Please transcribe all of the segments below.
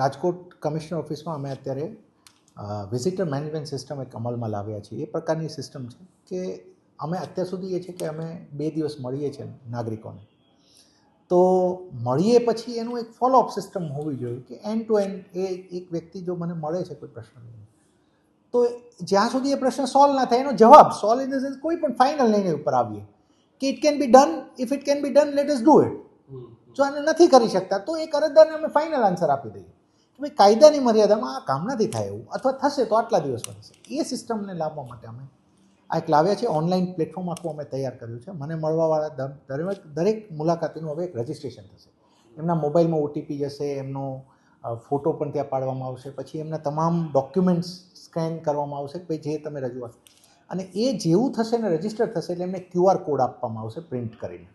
Rajkot commissioner ઓફિસમાં અમે અત્યારે વિઝિટર મેનેજમેન્ટ સિસ્ટમ એક અમલમાં લાવ્યા છીએ. એ પ્રકારની સિસ્ટમ છે કે અમે અત્યાર સુધી એ છે કે અમે બે દિવસ મળીએ છીએ નાગરિકોને. તો મળીએ પછી એનું એક ફોલોઅપ સિસ્ટમ હોવી જોઈએ કે એન્ડ ટુ એન્ડ એ એક વ્યક્તિ જો મને મળે છે કોઈ પ્રશ્ન તો જ્યાં સુધી એ પ્રશ્ન સોલ્વ ના થાય એનો જવાબ સોલ્વ ઇન ધ સેન્સ કોઈ પણ ફાઇનલ લઈને ઉપર આવીએ. કે it can be done if it can be done let is do it જો આને નથી કરી શકતા, તો એ અરજદારને અમે ફાઇનલ આન્સર આપી દઈએ. કે ભાઈ, કાયદાની મર્યાદામાં આ કામ નથી થાય એવું. અથવા થશે તો આટલા દિવસમાં થશે. એ સિસ્ટમને લાવવા માટે અમે આ એક લાવ્યા છે. ઓનલાઈન પ્લેટફોર્મ આખું અમે તૈયાર કર્યું છે. મને મળવાવાળા દરેક દરેક મુલાકાતીનું હવે એક રજિસ્ટ્રેશન થશે. એમના મોબાઈલમાં ઓટીપી જશે, એમનો ફોટો પણ ત્યાં પાડવામાં આવશે. પછી એમના તમામ ડોક્યુમેન્ટ્સ સ્કેન કરવામાં આવશે ભાઈ, જે તમે રજૂઆત અને એ જેવું થશે ને રજિસ્ટર થશે એટલે એમને ક્યુઆર કોડ આપવામાં આવશે પ્રિન્ટ કરીને.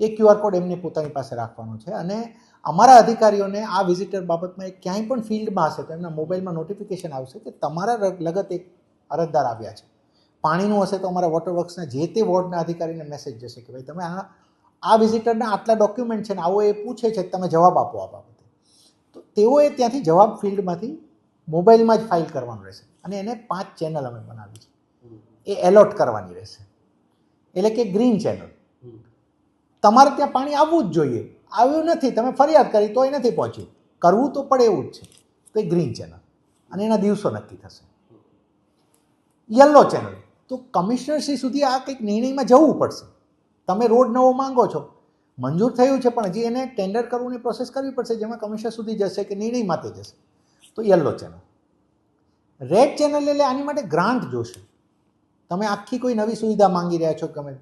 એ ક્યુઆર કોડ એમને પોતાની પાસે રાખવાનો છે. અને અમારા અધિકારીઓને આ વિઝિટર બાબતમાં એક ક્યાંય પણ ફિલ્ડમાં હશે તો એમના મોબાઈલમાં નોટિફિકેશન આવશે કે તમારા લગત એક અરજદાર આવ્યા છે. પાણીનું હશે તો અમારા વોટર વર્ક્સના જે તે વોર્ડના અધિકારીને મેસેજ જશે કે ભાઈ તમે આ આ વિઝિટરના આટલા ડોક્યુમેન્ટ છે ને આવો એ પૂછે છે, તમે જવાબ આપો આ બાબતે. તો તેઓએ ત્યાંથી જવાબ ફિલ્ડમાંથી મોબાઈલમાં જ ફાઇલ કરવાનું રહેશે. અને એને પાંચ ચેનલ અમે બનાવી છે. એ એલોટ કરવાની રહેશે. એટલે કે ગ્રીન ચેનલ તમારે ત્યાં પાણી આવવું જ જોઈએ. આવ્યું નથી, તમે ફરિયાદ કરી તોય નથી પહોંચ્યું. કરવું તો પડે એવું જ છે. તો એ ગ્રીન ચેનલ અને એના દિવસો નક્કી થશે. યલો ચેનલ તો કમિશનરશ્રી સુધી આ કંઈક નિર્ણયમાં જવું પડશે. તમે રોડ નવો માંગો છો. મંજૂર થયું છે, પણ હજી એને ટેન્ડર કરવું પ્રોસેસ કરવી પડશે, જેમાં કમિશનર સુધી જશે કે નિર્ણય માટે જશે. તો યલો ચેનલ રેડ ચેનલ એટલે આની માટે ગ્રાન્ટ જોશે. તમે આખી કોઈ નવી સુવિધા માંગી રહ્યા છો ગમે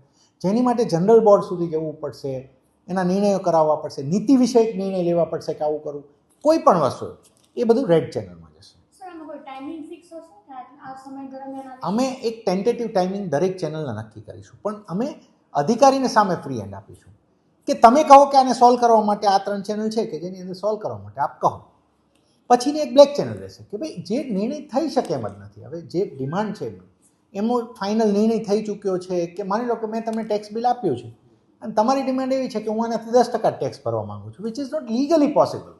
જેની માટે જનરલ બોર્ડ સુધી જવું પડશે એના નિર્ણયો કરાવવા પડશે નીતિ વિષયક નિર્ણય લેવા પડશે કે આવું કરવું કોઈ પણ વસ્તુ એ બધું રેડ ચેનલમાં જશે. અમે એક ટેન્ટેટિવ ટાઈમિંગ દરેક ચેનલને નક્કી કરીશું પણ અમે અધિકારીને સામે ફ્રી હેન્ડ આપીશું. કે તમે કહો કે આને સોલ્વ કરવા માટે આ ત્રણ ચેનલ છે કે જેની અંદર સોલ્વ કરવા માટે આપ કહો. પછીની એક બ્લેક ચેનલ રહેશે કે ભાઈ જે નિર્ણય થઈ શકે એમ જ નથી. હવે જે ડિમાન્ડ છે એમની એમનો ફાઇનલ નિર્ણય થઈ ચૂક્યો છે કે માની લો કે મેં તમને ટેક્સ બિલ આપ્યું છે. અને તમારી ડિમાન્ડ એવી છે કે હું આનાથી દસ ટકા ટેક્સ ભરવા માગું છું which is not legally possible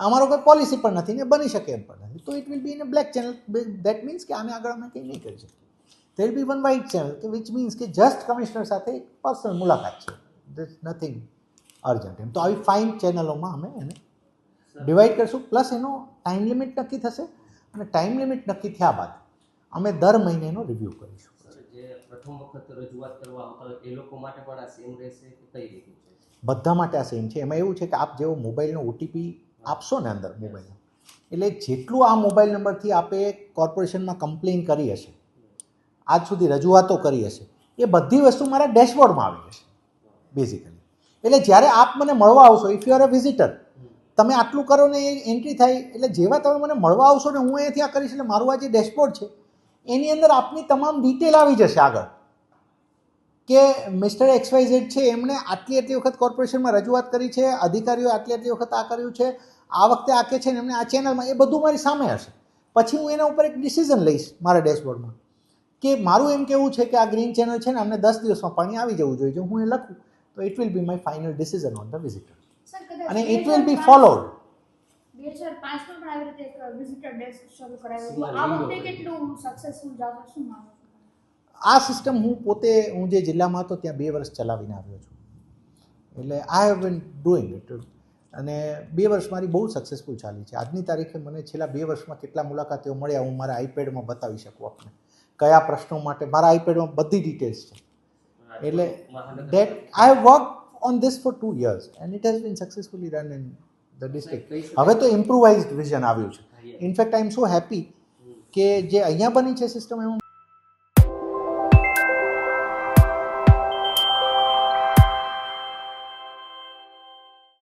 અમારો કોઈ પોલિસી પણ નથી ને બની શકે એમ પણ નથી. તો it will be in a black channel that means કે આને આગળ અમે કંઈ નહીં કરી શકીએ. There be one white channel કે વિચ મીન્સ કે જસ્ટ કમિશનર સાથે એક પર્સનલ મુલાકાત છે. ધીસ નથિંગ અર્જન્ટ એમ. તો આવી ફાઇન ચેનલોમાં અમે એને ડિવાઈડ કરશું. પ્લસ એનો ટાઈમ લિમિટ નક્કી થશે. અને ટાઈમ લિમિટ નક્કી થયા બાદ અમે દર મહિનેનો રિવ્યૂ કરીશું. બધા માટે આ સેમ છે. એમાં એવું છે કે આપ જેવો મોબાઈલનો ઓટીપી આપશો ને અંદર મોબાઈલનો એટલે જેટલું આ મોબાઈલ નંબરથી આપે કોર્પોરેશનમાં કમ્પ્લેન કરી હશે આજ સુધી રજૂઆતો કરી હશે એ બધી વસ્તુ મારા ડેશબોર્ડમાં આવી જશે બેઝિકલી એટલે જ્યારે આપ મને મળવા આવશો if you are a visitor તમે આટલું કરો ને એ એન્ટ્રી થાય એટલે જેવા તમે મને મળવા આવશો ને હું અહીંયાથી આ કરીશ એટલે મારું આ જે ડેશબોર્ડ છે એની અંદર આપની તમામ ડિટેલ આવી જશે આગળ. કે મિસ્ટર એક્સવાય ઝેડ છે એમણે આટલી આટલી વખત કોર્પોરેશનમાં રજૂઆત કરી છે અધિકારીઓ આટલી આટલી વખત આ કર્યું છે આ વખતે આ કે છે ને એમને આ ચેનલમાં એ બધું મારી સામે હશે. પછી હું એના ઉપર એક ડિસિઝન લઈશ મારા ડેશબોર્ડમાં કે મારું એમ કેવું છે કે આ ગ્રીન ચેનલ છે ને અમને દસ દિવસમાં પાણી આવી જવું જોઈએ જો હું એ લખું તો it will be my final decision on the visitor અને ઇટ વિલ બી ફોલોડ બે હજાર પાંચમાં પણ આવી રીતે એક વિઝિટર ડેસ્ક શરૂ કરાયું હતું. આ વખતે કેટલું સક્સેસફુલ જશે શું માનો આ સિસ્ટમ હું પોતે હું જે જિલ્લામાં હતો ત્યાં બે વર્ષ ચલાવીને આવ્યો છું. એટલે I have been doing it અને બે વર્ષ મારી બહુ સક્સેસફુલ ચાલી છે. આજની તારીખે મને છેલ્લા બે વર્ષમાં કેટલા મુલાકાતીઓ મળ્યા હું મારા આઈપેડમાં બતાવી શકું આપને. કયા પ્રશ્નો માટે? મારા આઈપેડમાં બધી ડિટેલ્સ છે. એટલે that I have work on this for two years and it has been successfully run in the district હવે તો ઇમ્પ્રુવાઇઝડ વિઝન આવ્યું છે. ઇનફેક્ટ આઈ એમ સો હેપી કે જે અહીંયા બની છે સિસ્ટમ એમાં